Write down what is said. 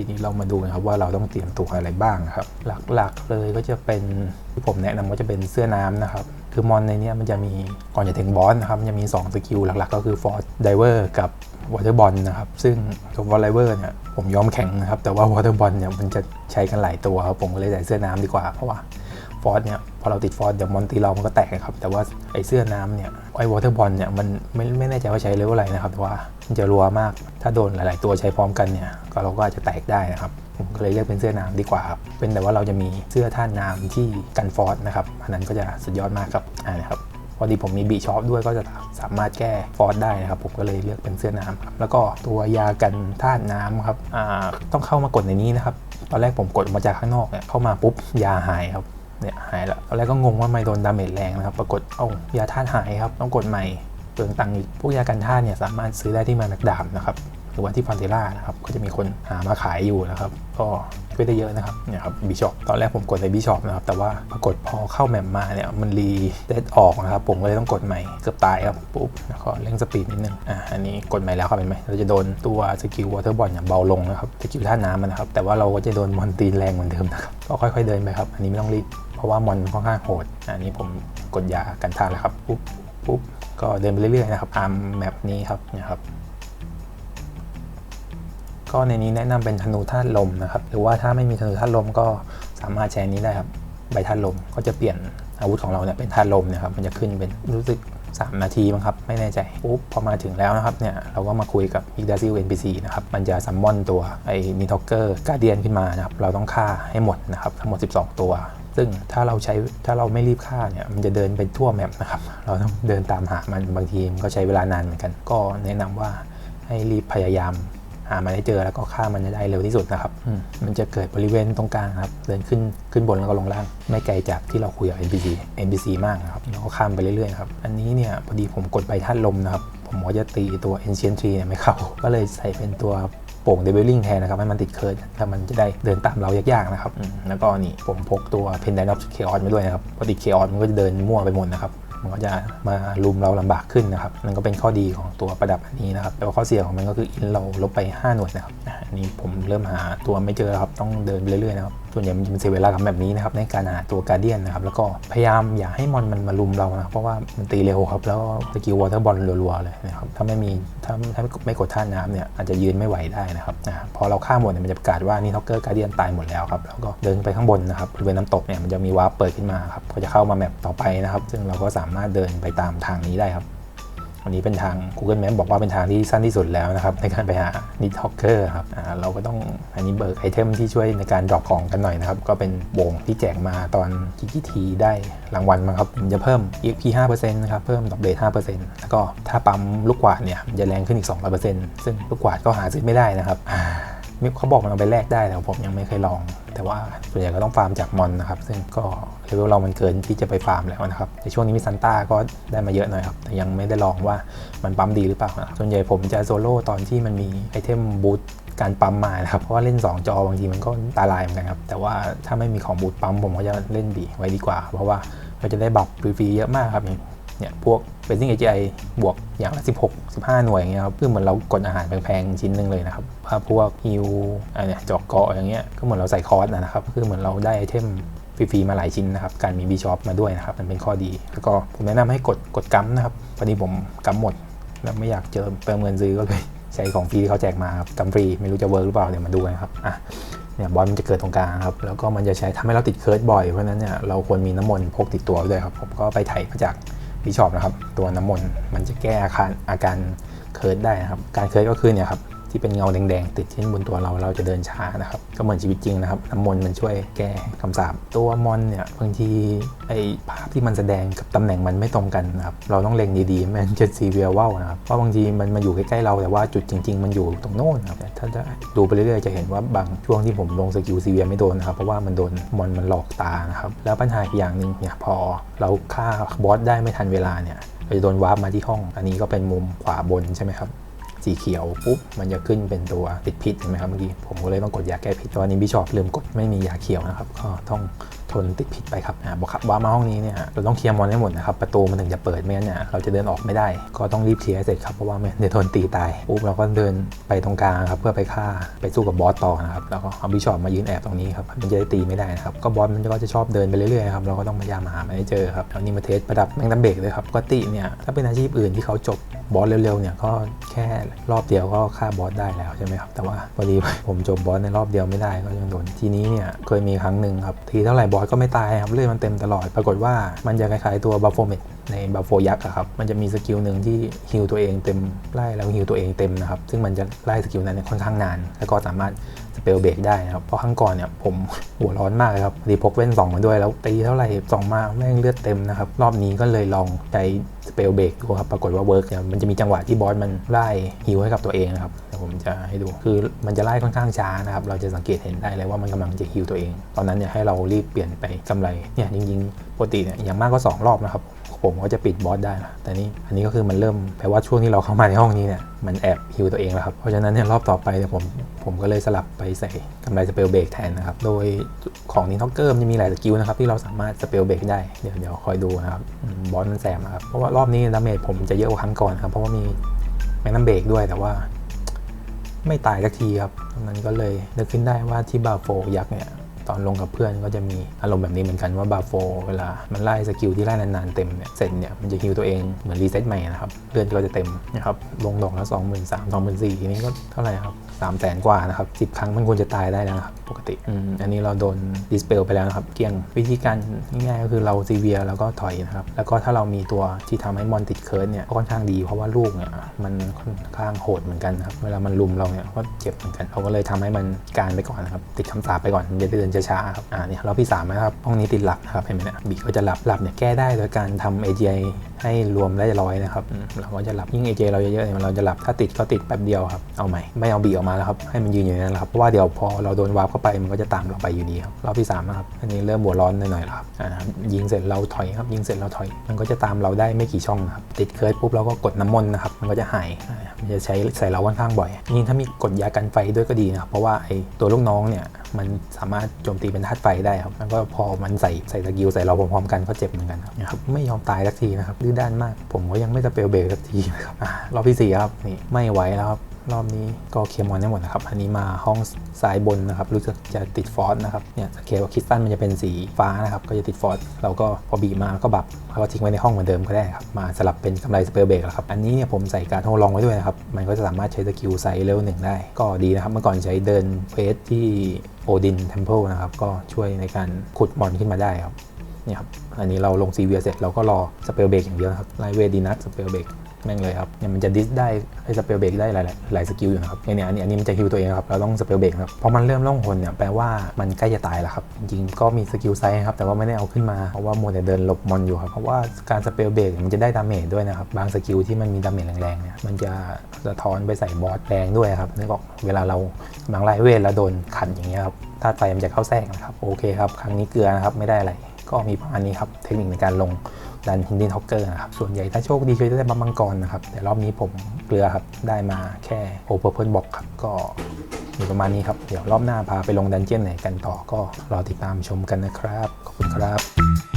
ทีนี้เรามาดูนะครับว่าเราต้องเตรียมตัวอะไรบ้างครับ หลักๆเลยก็จะเป็นที่ผมแนะนำก็จะเป็นเสื้อน้ำนะครับ คือมอนในนี้มันจะมีก่อนจะถึงบอสนะครับมันจะมี 2 สกิลหลักๆ ก็คือฟอร์ดไดเวอร์กับวอเตอร์บอลนะครับ ซึ่งตัวอลเลเยอร์เนี่ยผมยอมแข่งนะครับ แต่ว่าวอเตอร์บอลเนี่ยมันจะใช้กันหลายตัวครับ ผมก็เลยใส่เสื้อน้ำดีกว่า เพราะว่าฟอร์สเนี่ย พอเราติดฟอสเดี๋ยวมอนตีเรามันก็แตกครับ แต่ว่าไอ้เสื้อน้ำเนี่ยไอ้วอเตอร์บอลเนี่ยมันไม่ไม่แน่ใจว่าใช้เลเวลอะไรนะครับแต่ว่ามันจะรัวมากถ้าโดนหลาย ๆ ตัวใช้พร้อมกันเนี่ยก็เราก็อาจจะแตกได้นะครับผมก็เลยเลือกเป็นเสื้อน้ำดีกว่าครับเป็นแต่ว่าเราจะมีเสื้อท่าน้ำที่กันฟอสนะครับอันนั้นก็จะสุดยอดมากครับอ่านะครับพอดีผมมีบีช็อปด้วยก็จะสามารถแก้ฟอสได้นะครับ ผมก็เลยเลือกเป็นเสื้อน้ำครับแล้วก็ตัวยากันธาตุน้ำครับอ่าต้องเข้ามากดในนี้นะครับ ตอนแรกผมกดมาจากข้างนอกเนี่ยเข้ามาปุ๊บยาหายครับ เนี่ยหายแล้วตอนแรกก็งงว่าไม่โดนดาเมจแรงนะครับ ปรากฏเอ้ายาธาตุหายครับ ต้องกดใหม่เปลืองตังค์อีกพวกยากันธาตุเนี่ยสามารถซื้อได้ที่มานักดามนะครับหรือว่าที่ฟอนเทล่านะครับ ก็จะมีคนหามาขายอยู่นะครับ ก็ช่วยได้เยอะนะครับเนี่ยครับบิชอปตอนแรกผมกดในบิชอปนะครับ แต่ว่าปรากฏพอเข้าแมปมาเนี่ยมันรีเดดออกนะครับ ผมก็เลยต้องกดใหม่เกือบตายครับปุ๊บแล้วก็เร่งสปีดนิดนึงอะอันนี้กดใหม่แล้วครับเห็นไหมเราจะโดนตัวสกิลวอเตอร์บอลเนี่ยเบาลงนะครับสกิลท่าน้ำมันนะครับแต่ว่าเราก็จะโดนมอนตีนแรงเหมือนเดิมนะครับก็ค่อย ๆเดินไปครับอันนี้ไม่ต้องรีบ เพราะว่ามอนค่อนข้างโหดอันนี้ผมกดยากันท่าแล้วครับปุ๊บปุ๊บก็เดินไปเรื่อยๆนะครับตามแมปนี้ครับเนี่ยครับก็ในนี้แนะนำเป็นธนูธาตุลมนะครับ หรือว่าถ้าไม่มีธนูธาตุลมก็สามารถใช้นี้ได้ครับใบธาตุลมก็จะเปลี่ยนอาวุธของเราเนี่ยเป็นธาตุลมนะครับมันจะขึ้นเป็นรู้สึก 3 นาทีมั้งครับ ไม่แน่ใจปุ๊บพอมาถึงแล้วนะครับเนี่ยเราก็มาคุยกับอีกดาซิล NPC นบีซีนะครับ มันจะซัมมอนตัวไอ้นิทอกเกอร์การเดียนขึ้นมานะครับ เราต้องฆ่าให้หมดนะครับทั้งหมด 12 ตัว ซึ่งถ้าเราใช้ถ้าเราไม่รีบฆ่าเนี่ยมันจะเดินไปทั่วแมปนะครับ เราต้องเดินตามหามันบางทีมันก็ใช้เวลานานเหมือนกัน ก็แนะนำว่าให้รีบพยายามหามันให้เจอแล้วก็ฆ่ามันให้ได้เร็วที่สุดนะครับอืมมันจะเกิดบริเวณตรงกลางครับ เดินขึ้นขึ้นบนแล้วก็ลงล่าง ไม่ไกลจากที่เราคุยกับ NPC NPC มากนะครับ แล้วก็ข้ามไปเรื่อยๆครับ อันนี้เนี่ยพอดีผมกดใบธาตุลมนะครับ ผมก็จะตีตัว Ancient Tree เนี่ยไม่เข้า ก็เลยใส่เป็นตัว โป่ง Deviling แทนนะครับให้มันติดเคิร์ดถ้ามันจะได้เดินตามเรายากๆนะครับอืมแล้วก็นี่ผมพกตัว Pendant of Chaos มาด้วยนะครับปกติ Chaos มันก็จะเดินมั่วไปหมดนะครับมันก็จะมาลุมเราลำบากขึ้นนะครับนั่นก็เป็นข้อดีของตัวประดับอันนี้นะครับแต่ว่าข้อเสียของมันก็คืออินเราลบไป 5 หน่วยนะครับอะอันนี้ผมเริ่มหาตัวไม่เจอแล้วครับต้องเดินไปเรื่อยๆนะครับ ส่วนใหญ่มันจะเป็นเสียเวลากับแบบนี้นะครับในการหาตัวการเดียนนะครับแล้วก็พยายามอย่าให้มอนมันมาลุมเรานะเพราะว่ามันตีเร็วครับแล้วสกิลวอเตอร์บอลรัวๆเลยนะครับถ้าไม่มีถ้าถ้าไม่กดท่าน้ำเนี่ยอาจจะยืนไม่ไหวได้นะครับอะพอเราฆ่าหมดเนี่ยมันจะประกาศว่านี่ท็อกเกอร์การเดียนตายหมดแล้วครับแล้วก็เดินไปข้างบนนะครับบริเวณน้ำตกเนี่ยมันจะมีวาร์ปเปิดขึ้นมาครับก็จะเข้ามาแมปต่อไปนะครับซึ่งเราก็สามารถเดินไปตามทางนี้ได้ครับ วันนี้เป็นทาง Google Map บอกว่าเป็นทางที่สั้นที่สุดแล้วนะครับ ในการไปหา n i t h o k e r ครับอ่าเราก็ต้องอันนี้เบิกไอเทมที่ช่วยในการดรอปของกันหน่อยนะครับ ก็เป็นวงที่แจกมาตอนกิกิทีได้รางวัลมาครับมันจะเพิ่ม EXP 5%นะครับเพิ่มดอกเบท5%แล้วก็ถ้าปั๊มลูกกวาดเนี่ยมันจะแรงขึ้นอีก 200%ซึ่งลูกกวาดก็หาซื้อไม่ได้นะครับ เขาบอกมันเอาไปแลกได้แต่ผมยังไม่เคยลอง แต่ว่าส่วนใหญ่ก็ต้องฟาร์มจากมอนนะครับ ซึ่งก็เลเวลเรามันเกินที่จะไปฟาร์มแล้วนะครับในช่วงนี้มีซันต้าก็ได้มาเยอะหน่อยครับ แต่ยังไม่ได้ลองว่ามันปั๊มดีหรือเปล่าส่วนใหญ่ผมจะโซโล่ตอนที่มันมีไอเทมบูตการปั๊มมานะครับ เพราะว่าเล่น 2 จอบางทีมันก็ตาลายเหมือนกันครับ แต่ว่าถ้าไม่มีของบูตปั๊มผมก็จะเล่นบีไว้ดีกว่า เพราะว่าเราจะได้บัฟฟรีๆเยอะมากครับ เนี่ยพวกเป็นซิง AGI บวกอย่างละ 16 15 หน่วยอย่างเงี้ยครับคือเหมือนเรากดอาหารแพงๆ ชิ้นหนึ่งเลยนะครับถ้าพวกฮิวอะไรเนี่ยจอกเกาะอย่างเงี้ยก็เหมือนเราใส่คอร์สนะครับคือเหมือนเราได้ไอเทมฟรีๆมาหลายชิ้นนะครับ การมี B Shop มาด้วยนะครับ มันเป็นข้อดี แล้วก็ผมแนะนำให้กดกดกัมนะครับพอดีผมกัมหมด แล้วไม่อยากเจอเติมเงินซื้อก็เลยใช้ของฟรีที่เขาแจกมาครับกัมฟรีไม่รู้จะเวิร์กหรือเปล่าเดี๋ยวมาดูกันครับอะเนี่ยบอลมันจะเกิดตรงกลางครับ แล้วก็มันจะใช้ทำให้เราติดเคิร์ดบ่อย เพราะนั้นเนี่ยเราควรมีน้ำมนต์พกติดตัวด้วยครับ ผมก็ไปไถ่มาจาก บิชอบนะครับ ตัวน้ำมนต์มันจะแก้อาการอาการเคิร์ดได้นะครับ การเคิร์ดก็คือเนี่ยครับ ที่เป็นเงาแดงๆ ติดที่บนตัวเราเราจะเดินช้านะครับ ก็เหมือนชีวิตจริงนะครับน้ำมนต์มันช่วยแก้คำสาปตัวมอนเนี่ยบางทีไอภาพที่มันแสดงกับตำแหน่งมันไม่ตรงกันนะครับเราต้องเล็งดีๆมันจะซีเวียว่าวนะครับเพราะบางทีมันมาอยู่ใกล้ๆเราแต่ว่าจุดจริง ๆ มันอยู่ตรงโน้นครับแต่ถ้าจะดูไปเรื่อยๆจะเห็นว่าบางช่วงที่ผมลงสกิลซีเวียไม่โดนนะครับเพราะว่ามันโดนมอนมันหลอกตานะครับแล้วปัญหาอีกอย่างหนึ่งเนี่ยพอเราฆ่าบอสได้ไม่ทันเวลาเนี่ยเราจะโดนวาร์ปมาที่ห้อง อันนี้ก็เป็นมุมขวาบนใช่ไหมครับ สีเขียวปุ๊บมันจะขึ้นเป็นตัวติดพิษเห็นไหมครับเมื่อกี้ผมก็เลยต้องกดยาแก้พิษแตัวนี้บิชอปลืมกดไม่มียาเขียวนะครับก็ต้องทนติดพิษไปครับอ่าบอกครับว่ามาห้องนี้เนี่ยเราต้องเคลียร์มอนให้หมดนะครับประตูมันถึงจะเปิดไม่งั้นเนี่ยเราจะเดินออกไม่ได้ ก็ต้องรีบเคลียร์เสร็จครับเพราะว่าไม่งั้นเดี๋ยวโดนตีตายปุ๊บเราก็เดินไปตรงกลางครับเพื่อไปฆ่าไปสู้กับบอสต่อนะครับแล้วก็เอาบิชอปมายืนแอบตรงนี้ครับมันจะได้ตีไม่ได้นะครับก็บอสมันก็จะชอบเดินไปเรื่อยๆครับเราก็ต้องพยายามหามันให้เจอครับแล้วนี่มาเทสประดับแมงดัมเบรกเลยครับปกติเนี่ยถ้าเป็นอาชีพอื่นที่เขาจบ บอสเร็วๆเนี่ยก็แค่รอบเดียวก็ฆ่าบอสได้แล้วใช่ไหมครับแต่ว่าพอดีผมจบบอสในรอบเดียวไม่ได้ก็ยังโดนทีนี้เนี่ยเคยมีครั้งหนึ่งครับทีเท่าไหร่บอสก็ไม่ตายครับเลือดมันเต็มตลอดปรากฏว่ามันจะคล้ายๆตัวบัฟโฟเมตในบัฟโฟยักษ์ครับมันจะมีสกิลหนึ่งที่ฮิลตัวเองเต็มไล่แล้วฮิลตัวเองเต็มนะครับซึ่งมันจะไล่สกิลนั้นเนี่ยค่อนข้างนาน แล้วก็สามารถสเปลเบรกได้นะครับเพราะครั้งก่อนเนี่ยผมหัวร้อนมากครับพอดีพกเว้นสองมาด้วยแล้วตีเท่าไหร่สองมาแม่งเลือดเต็มนะครับรอบนี้ก็เลยลองใช้ สเปลเบรกดูครับปรากฏว่าเวิร์กเนี่ยมันจะมีจังหวะที่บอสมันไล่ฮิวให้กับตัวเองนะครับเดี๋ยวผมจะให้ดูคือมันจะไล่ค่อนข้างช้านะครับเราจะสังเกตเห็นได้เลยว่ามันกำลังจะฮิวตัวเอง ตอนนั้นเนี่ยให้เรารีบเปลี่ยนไปกำไรเนี่ยจริงๆปกติเนี่ยอย่างมากก็สองรอบนะครับ ผมก็จะปิดบอสได้นะแต่นี่อันนี้ก็คือมันเริ่มแปลว่าช่วงที่เราเข้ามาในห้องนี้เนี่ยมันแอบฮิวตัวเองแล้วครับ เพราะฉะนั้นเนี่ยรอบต่อไปเนี่ยผมผมก็เลยสลับไปใส่กำไรสเปลเบรกแทนนะครับ โดยของนินท็อกเกอร์มันจะมีหลายสกิลนะครับที่เราสามารถสเปลเบรกได้ เดี๋ยวเดี๋ยวคอยดูนะครับบอสมันแสบนะครับ เพราะว่ารอบนี้ดาเมจผมจะเยอะกว่าครั้งก่อนครับเพราะว่ามีแมกนัมเบรกด้วยแต่ว่าไม่ตายสักทีครับมันก็เลยนึกขึ้นได้ว่าที่บาโฟยักษ์เนี่ย ตอนลงกับเพื่อนก็จะมีอารมณ์แบบนี้เหมือนกันว่าบาโฟเวลามันไล่สกิลที่ไล่นานๆเต็มเนี่ยเสร็จเนี่ยมันจะฮิวตัวเองเหมือนรีเซ็ตใหม่นะครับเลือดก็จะเต็มนะครับลงดอกละสองหมื่นสามสองหมื่นสี่ทีนี้ก็เท่าไหร่ครับสามแสนกว่านะครับสิบครั้งมันควรจะตายได้แล้วนะครับปกติอ,อันนี้เราโดนดิสเปลไปแล้วนะครับเกลี้ยงวิธีการง่ายๆก็คือเราซีเวียแล้วก็ถอยนะครับแล้วก็ถ้าเรามีตัวที่ทำให้มอนติดเคิร์ดเนี่ยก็ค่อนข้างดีเพราะว่าลูกเนี่ยมันค่อนข้างโหดเหมือนกันครับเวลามันลุมเราเนี่ยก็เจ็บเหมือนกันเราก็เลยทำให้มันการไปก่อนนะครับติดคำสาปไปก่อนมันจะช้าครับอ่านี่รอบที่สามนะครับห้องนี้ติดหลับนะครับเห็นไหมเนี่ยบีก็จะหลับหลับเนี่ยแก้ได้โดยการทำ AGI ให้รวมได้ร้อยนะครับเราก็จะหลับยิ่ง AGI เราเยอะๆเนี่ยเราจะหลับถ้าติดก็ติดแป๊บเดียวครับเอาใหม่ไม่เอาบีออกมาแล้วครับให้มันยืนอยู่นั้นแหละครับเพราะว่าเดี๋ยวพอเราโดนวาร์ปเข้าไปมันก็จะตามเราไปอยู่ดีครับรอบที่สามนะครับอันนี้เริ่มหัวร้อนหน่อยๆแล้วครับอ่ายิงเสร็จเราถอยครับยิงเสร็จเราถอย มันก็จะตามเราได้ไม่กี่ช่องครับติดเคยปุ๊บเราก็กดน้ำมนต์นะครับมันก็จะหายมันจะใช้ใส่เราค่อนข้างบ่อยยิ่งถ้ามีกดยากันไฟด้วยก็ดีนะครับเพราะว่าไอตัวลูกน้องเนี่ย มันสามารถโจมตีเป็นธาตุไฟได้ครับแล้วก็พอมันใส่ใส่สกิลใส่เราพร้อมๆกันก็เจ็บเหมือนกันครับนะครับไม่ยอมตายสักทีนะครับดื้อด้านมาก ผมก็ยังไม่สเปลเบรกสักทีนะครับอ่ารอบที่สี่ครับนี่ไม่ไหวแล้วครับ รอบนี้ก็เคลียร์มอนได้หมดนะครับ อันนี้มาห้องซ้ายบนนะครับ รู้สึกจะติดฟอสนะครับ เนี่ยสเคลคริสตัลมันจะเป็นสีฟ้านะครับ ก็จะติดฟอสเราก็พอบีมาก็บับแล้วก็ทิ้งไว้ในห้องเหมือนเดิมก็ได้ครับ มาสลับเป็นกำไรสเปลเบรกแล้วครับ อันนี้เนี่ยผมใส่การโฮลองไว้ด้วยนะครับ มันก็จะสามารถใช้สกิลไซส์เลเวลหนึ่งได้ ก็ดีนะครับ เมื่อก่อนใช้เดินเฟสที่โอดินเทมเพลนะครับ ก็ช่วยในการขุดมอนขึ้นมาได้ครับ เนี่ยครับ อันนี้เราลงซีเวียเสร็จเราก็รอสเปลเบรกอย่างเดียวครับไลเวดีนัทสเปลเบรก แม่งเลยครับเนี่ยมันจะดิสได้ไอ้สเปลเบรกได้หลายหลายสกิลอยู่นะครับเนี่ยเนี่ยอันนี้อันนี้มันจะฮิวตัวเองครับเราต้องสเปลเบรกครับพอมันเริ่มล่องหนเนี่ยแปลว่ามันใกล้จะตายแล้วครับจริงๆก็มีสกิลไซส์ครับแต่ว่าไม่ได้เอาขึ้นมาเพราะว่าโมวแต่เดินหลบมอนอยู่ครับเพราะว่าการสเปลเบรกมันจะได้ดาเมจด้วยนะครับบางสกิลที่มันมีดาเมจแรงๆเนี่ยมันจะสะท้อนไปใส่บอสแรงด้วยครับนึกออกเวลาเรากำลังไล่เวทแล้วโดนขันอย่างเงี้ยครับธาตุไฟมันจะเข้าแทรกนะครับโอเคครับครั้งนี้เกลือนะครับไม่ได้อะไรก็มีประมาณนี้ครับเทคนิคในการลง ดันฮินดินฮอกเกอร์นะครับ ส่วนใหญ่ถ้าโชคดีเคยได้บัมมังกรนะครับ แต่รอบนี้ผมเกลือครับ ได้มาแค่โอเปอร์เพิลบ็อกครับ ก็มีประมาณนี้ครับ เดี๋ยวรอบหน้าพาไปลงดันเจี้ยนไหนกันต่อก็รอติดตามชมกันนะครับ ขอบคุณครับ